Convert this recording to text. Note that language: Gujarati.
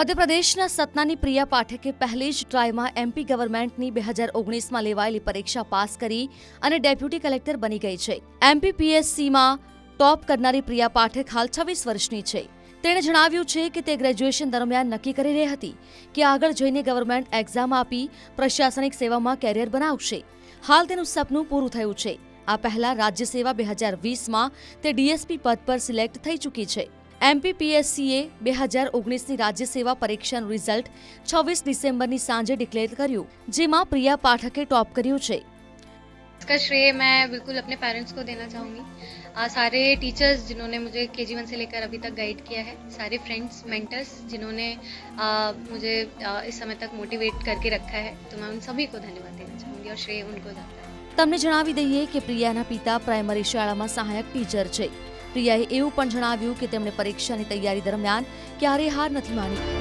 મધ્યપ્રદેશના સતનાની પ્રિયા પાઠકે પહેલી જ ટ્રાયમાં એમપી ગવર્મેન્ટની બે હજાર ઓગણીસમાં લેવાયેલી પરીક્ષા પાસ કરી અને ડેપ્યુટી કલેક્ટર બની ગઈ છે. એમપી પીએસસીમાં ટોપ કરનારી પ્રિયા પાઠક હાલ છવ્વીસ વર્ષની છે. તેણે જણાવ્યું છે કે તે ગ્રેજ્યુએશન દરમિયાન નક્કી કરી રહી હતી કે આગળ જઈને ગવર્મેન્ટ એક્ઝામ આપી પ્રશાસનિક સેવામાં કેરિયર બનાવશે. હાલ તેનું સપનું પૂરું થયું છે. આ પહેલા રાજ્ય સેવા બે હજાર વીસમાં તે ડીએસપી પદ પર સિલેક્ટ થઈ ચૂકી છે. એમપીપીએસસીએ બે હજાર ઓગણીસની રાજ્ય સેવા પરીક્ષાનું રિઝલ્ટ છવ્વીસ ડિસેમ્બરની સાંજે ડિક્લેર કર્યું જેમાં પ્રિયા પાઠકે ટોપ કર્યું છે इसका श्रेय मैं बिल्कुल अपने पेरेंट्स को देना चाहूँगी आ, सारे टीचर्स जिन्होंने मुझे के जी वन से लेकर अभी तक गाइड किया है सारे फ्रेंड्स मेंटर्स जिन्होंने आ, मुझे आ, इस समय तक मोटिवेट करके रखा है तो मैं उन सभी को धन्यवाद देना चाहूँगी और श्रेय उनको जाता है તમને જણાવી દઈએ કે પ્રિયાના પિતા પ્રાઇમરી શાળામાં સહાયક ટીચર છે પ્રિયાએ એવું પણ જણાવ્યું કે તેમણે પરીક્ષાની તૈયારી દરમિયાન ક્યારેય હાર નથી માની.